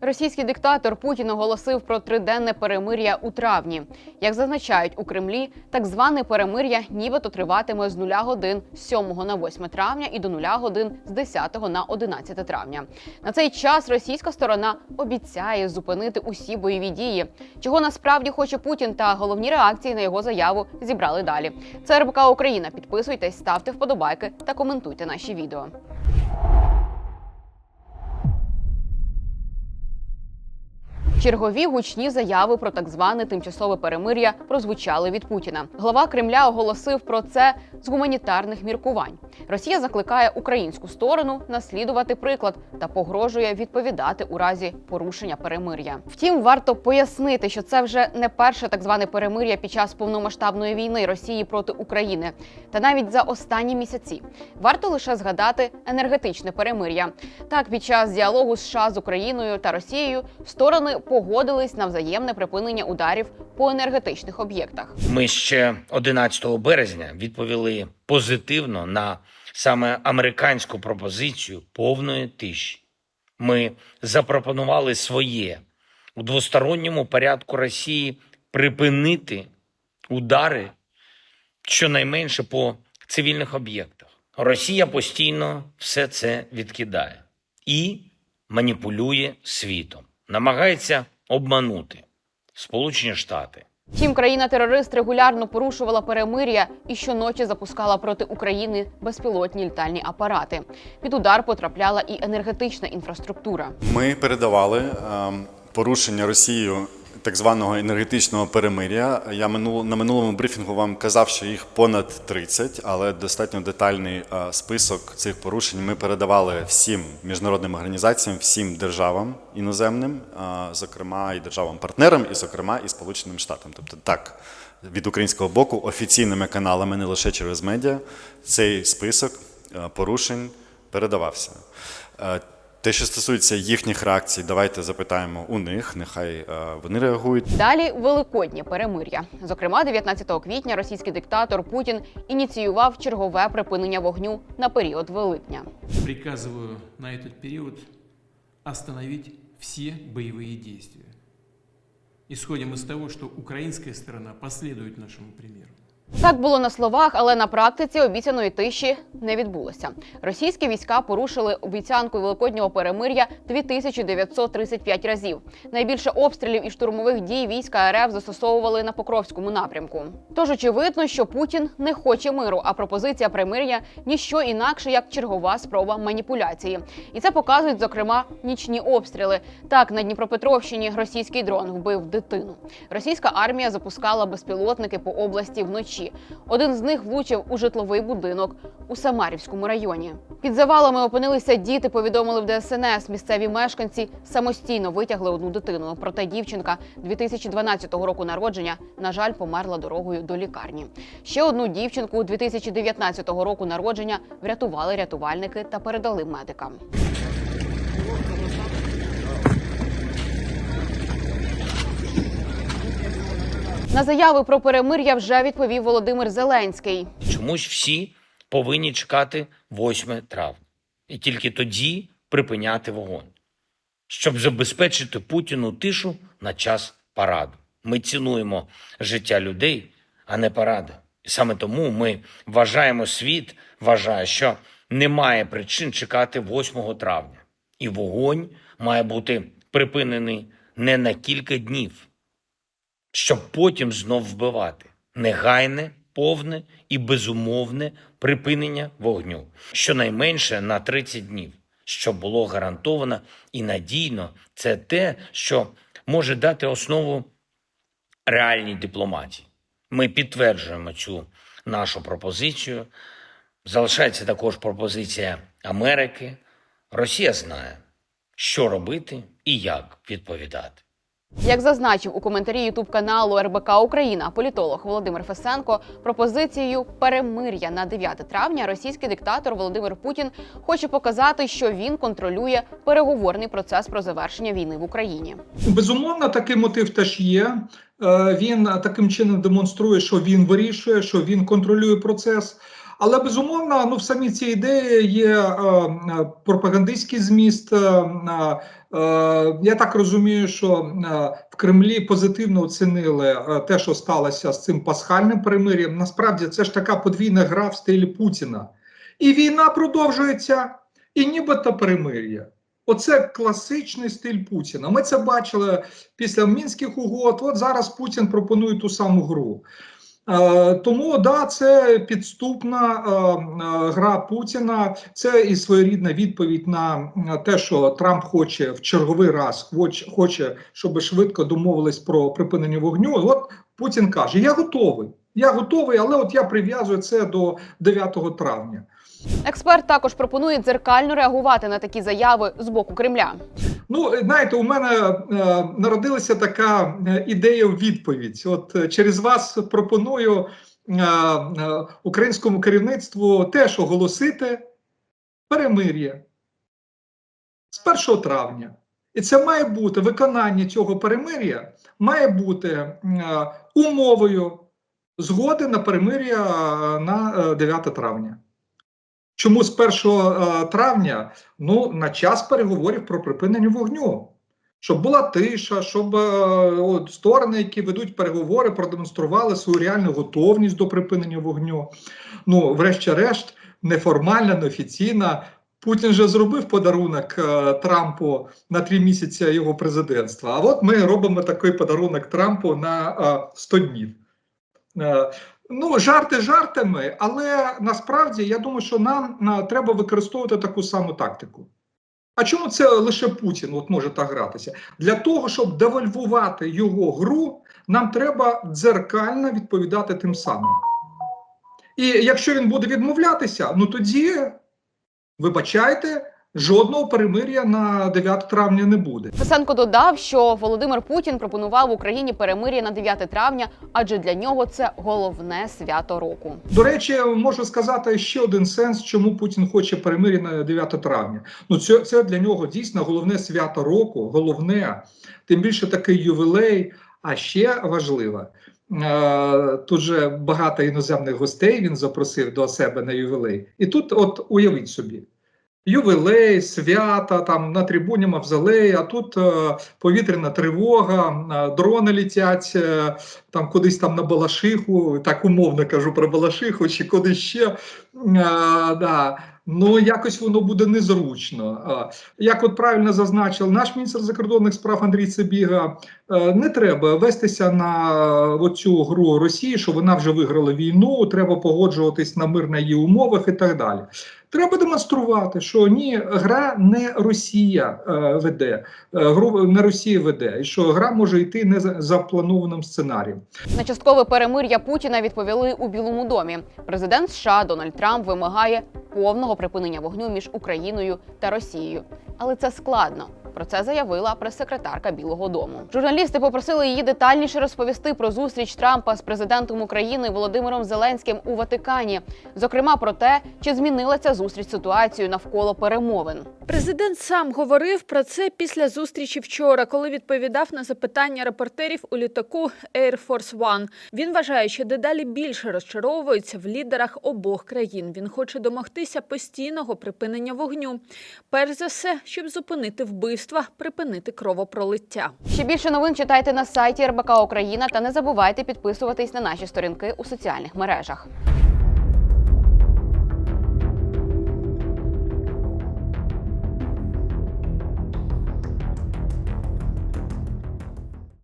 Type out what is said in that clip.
Російський диктатор Путін оголосив про триденне перемир'я у травні. Як зазначають у Кремлі, так зване перемир'я нібито триватиме з 0 годин з 7 на 8 травня і до 0 годин з 10 на 11 травня. На цей час російська сторона обіцяє зупинити усі бойові дії. Чого насправді хоче Путін та головні реакції на його заяву зібрали далі. Це РБК Україна. Підписуйтесь, ставте вподобайки та коментуйте наші відео. Чергові гучні заяви про так зване тимчасове перемир'я прозвучали від Путіна. Глава Кремля оголосив про це з гуманітарних міркувань. Росія закликає українську сторону наслідувати приклад та погрожує відповідати у разі порушення перемир'я. Втім, варто пояснити, що це вже не перше так зване перемир'я під час повномасштабної війни Росії проти України, та навіть за останні місяці. Варто лише згадати енергетичне перемир'я. Так, під час діалогу США з Україною та Росією сторони погодились на взаємне припинення ударів по енергетичних об'єктах. Ми ще 11 березня відповіли позитивно на саме американську пропозицію повної тиші. Ми запропонували своє у двосторонньому порядку Росії припинити удари щонайменше по цивільних об'єктах. Росія постійно все це відкидає і маніпулює світом, намагається обманути Сполучені Штати. Втім, країна-терорист регулярно порушувала перемир'я і щоночі запускала проти України безпілотні літальні апарати. Під удар потрапляла і енергетична інфраструктура. Ми передавали е, порушення Росією так званого енергетичного перемир'я. Я минул, на минулому брифінгу вам казав, що їх понад 30, але достатньо детальний е, список цих порушень ми передавали всім міжнародним організаціям, всім державам іноземним, е, зокрема і державам-партнерам, і зокрема і Сполученим Штатам. Тобто так. Від українського боку офіційними каналами, не лише через медіа, цей список е, порушень передавався. Е, Те, що стосується їхніх реакцій, давайте запитаємо у них, нехай е, вони реагують. Далі великоднє перемир'я. Зокрема, 19 квітня російський диктатор Путін ініціював чергове припинення вогню на період Великдня. Приказываю на этот период остановить все боевые действия. Исходим из того, что украинская сторона последует нашему примеру. Так було на словах, але на практиці обіцяної тиші не відбулося. Російські війська порушили обіцянку великоднього перемир'я 2935 разів. Найбільше обстрілів і штурмових дій війська РФ застосовували на Покровському напрямку. Тож очевидно, що Путін не хоче миру, а пропозиція примир'я ніщо інакше як чергова спроба маніпуляції. І це показують зокрема нічні обстріли. Так на Дніпропетровщині російський дрон вбив дитину. Російська армія запускала безпілотники по області вночі. Один з них влучив у житловий будинок у Самарівському районі. Під завалами опинилися діти. Повідомили в ДСНС. Місцеві мешканці самостійно витягли одну дитину. Проте дівчинка 2012 року народження, на жаль, померла дорогою до лікарні. Ще одну дівчинку 2019 року народження врятували рятувальники та передали медикам. На заяви про перемир'я вже відповів Володимир Зеленський. Чомусь всі повинні чекати 8 травня і тільки тоді припиняти вогонь, щоб забезпечити Путіну тишу на час параду. Ми цінуємо життя людей, а не паради. І саме тому ми вважаємо світ, вважає, що немає причин чекати 8 травня, і вогонь має бути припинений не на кілька днів, щоб потім знов вбивати. Негайне, повне і безумовне припинення вогню, щонайменше на 30 днів, щоб було гарантовано і надійно. Це те, що може дати основу реальній дипломатії. Ми підтверджуємо цю нашу пропозицію. Залишається також пропозиція Америки. Росія знає, що робити і як відповідати. Як зазначив у коментарі Ютуб каналу РБК Україна політолог Володимир Фесенко, пропозицією перемир'я на 9 травня російський диктатор Володимир Путін хоче показати, що він контролює переговорний процес про завершення війни в Україні. Безумовно, такий мотив теж є. Е, Він таким чином демонструє, що він вирішує, що він контролює процес. Але безумовно, ну в самій цій ідеї є е, е, пропагандистський зміст. Е, е, е, я так розумію, що е, в Кремлі позитивно оцінили те, що сталося з цим пасхальним перемир'ям. Насправді це ж така подвійна гра в стилі Путіна. І війна продовжується, і нібито перемир'я. Оце класичний стиль Путіна. Ми це бачили після мінських угод. От зараз Путін пропонує ту саму гру. Е, тому да, це підступна е, е, гра Путіна. Це і своєрідна відповідь на те, що Трамп хоче в черговий раз, хоч- хоче, щоб швидко домовились про припинення вогню. От Путін каже: Я готовий. Я готовий, але от я прив'язую це до 9 травня. Експерт також пропонує дзеркально реагувати на такі заяви з боку Кремля. Ну, знаєте, у мене е, народилася така е, ідея в відповідь. От е, через вас пропоную е, е, українському керівництву теж оголосити перемир'я з 1 травня. І це має бути виконання цього перемир'я, має бути е, умовою згоди на перемир'я е, на е, 9 травня. Чому з 1 е, травня? Ну, на час переговорів про припинення вогню. Щоб була тиша, щоб е, от, сторони, які ведуть переговори, продемонстрували свою реальну готовність до припинення вогню. Ну, врешті-решт, неформальна, неофіційна. Путін же зробив подарунок е, Трампу на три місяці його президентства. А от ми робимо такий подарунок Трампу на е, 100 днів. Е, Ну, жарти жартами, але насправді я думаю, що нам треба використовувати таку саму тактику. А чому це лише Путін от може так гратися? Для того, щоб девальвувати його гру, нам треба дзеркально відповідати тим самим. І якщо він буде відмовлятися, ну тоді, вибачайте, жодного перемир'я на 9 травня не буде. Фесенко додав, що Володимир Путін пропонував Україні перемир'я на 9 травня, адже для нього це головне свято року. До речі, можу сказати ще один сенс, чому Путін хоче перемир'я на 9 травня. Ну, це, це для нього дійсно головне свято року, головне, тим більше такий ювілей. А ще важливо, е, тут же багато іноземних гостей він запросив до себе на ювілей. І тут, от уявіть собі. Ювілей, свята, там на трибуні мавзолеї, а тут е, повітряна тривога, е, дрони літять е, там кудись там на Балашиху, так умовно кажу про Балашиху, чи кудись ще. Е, да. Ну, якось воно буде незручно. Як от правильно зазначив наш міністр закордонних справ Андрій Цибіга, не треба вестися на е, цю гру Росії, що вона вже виграла війну, треба погоджуватись на мир на її умовах і так далі. Треба демонструвати, що ні, гра не Росія е, веде, е, гру не Росія веде, і що гра може йти не за запланованим сценарієм. На часткове перемир'я Путіна відповіли у Білому домі. Президент США Дональд Трамп вимагає повного припинення вогню між Україною та Росією. Але це складно. Про це заявила прес-секретарка Білого Дому. Журналісти попросили її детальніше розповісти про зустріч Трампа з президентом України Володимиром Зеленським у Ватикані, зокрема про те, чи змінила ця зустріч ситуацію навколо перемовин. Президент сам говорив про це після зустрічі вчора, коли відповідав на запитання репортерів у літаку Air Force One. Він вважає, що дедалі більше розчаровуються в лідерах обох країн. Він хоче домогтися постійного припинення вогню. Перш за все, щоб зупинити вбивства, припинити кровопролиття. Ще більше новин читайте на сайті РБК Україна та не забувайте підписуватись на наші сторінки у соціальних мережах.